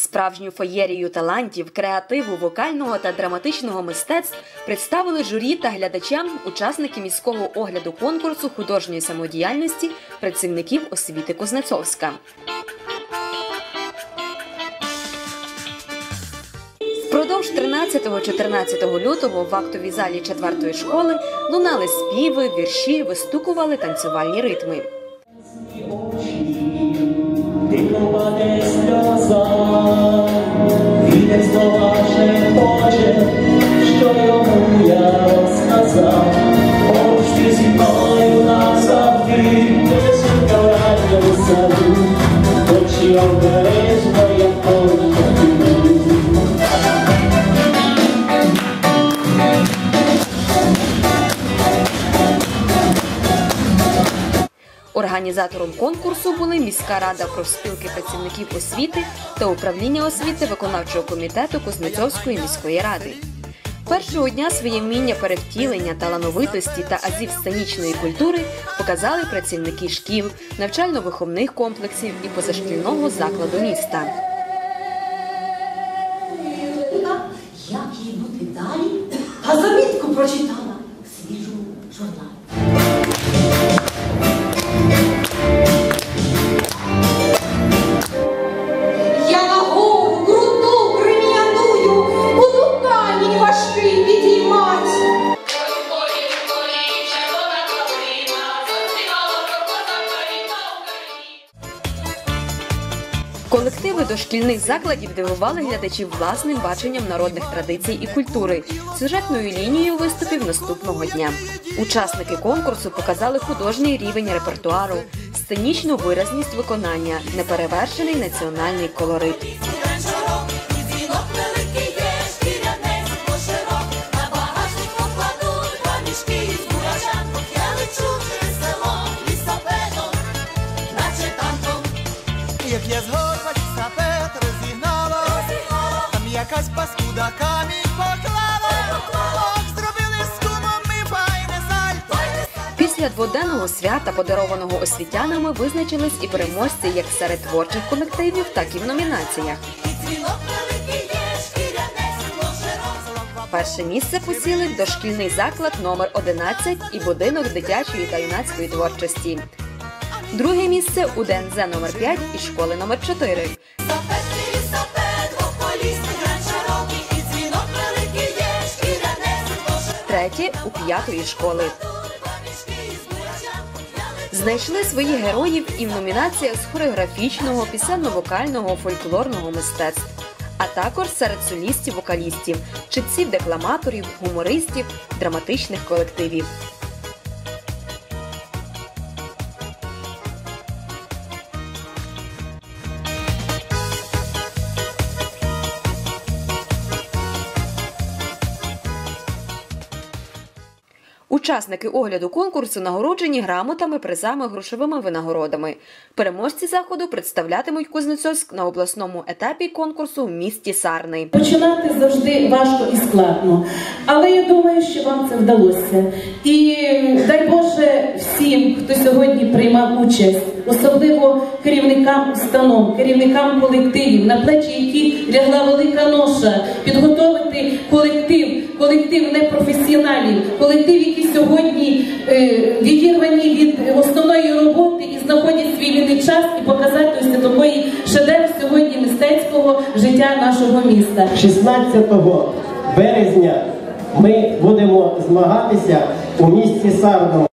Справжню феєрію талантів, креативу, вокального та драматичного мистецтв представили журі та глядачам учасники міського огляду конкурсу художньої самодіяльності працівників освіти Кузнецовська. Впродовж 13-14 лютого в актовій залі 4 школи лунали співи, вірші, вистукували танцювальні ритми. there's no Організатором конкурсу були міська рада профспілки працівників освіти та управління освіти виконавчого комітету Кузнецовської міської ради. Першого дня своє вміння перевтілення, талановитості та азів сценічної культури показали працівники шкіл, навчально-виховних комплексів і позашкільного закладу міста. Як їй бути далі? А замітку прочитала в свіжому Колективи дошкільних закладів дивували глядачів власним баченням народних традицій і культури, сюжетною лінією виступів наступного дня. Учасники конкурсу показали художній рівень репертуару, сценічну виразність виконання, неперевершений національний колорит. Якась паскуда камінь поклала, зробили з кумом. Після дводенного свята, подарованого освітянами, визначились і переможці як серед творчих колективів, так і в номінаціях. Перше місце посіли дошкільний заклад номер 11 і будинок дитячої та юнацької творчості. Друге місце у ДНЗ номер 5 і школи номер 4. Третє у п'ятої школи. Знайшли своїх героїв і в номінаціях з хореографічного, пісенно-вокального, фольклорного мистецтв, а також серед солістів-вокалістів, читців декламаторів, гумористів, драматичних колективів. Учасники огляду конкурсу нагороджені грамотами, призами, грошовими винагородами. Переможці заходу представлятимуть Кузнецовськ на обласному етапі конкурсу в місті Сарни. Починати завжди важко і складно, але я думаю, що вам це вдалося. І дай Боже всім, хто сьогодні приймав участь, особливо керівникам установ, керівникам колективів, на плечі яких лягла велика ноша, підготовити колектив, непрофесіоналів, колектив, які сьогодні е, відірвані від основної роботи і знаходять свій вільний час і показати ось такий шедевр сьогодні мистецького життя нашого міста. 16 березня ми будемо змагатися у місті Сарно.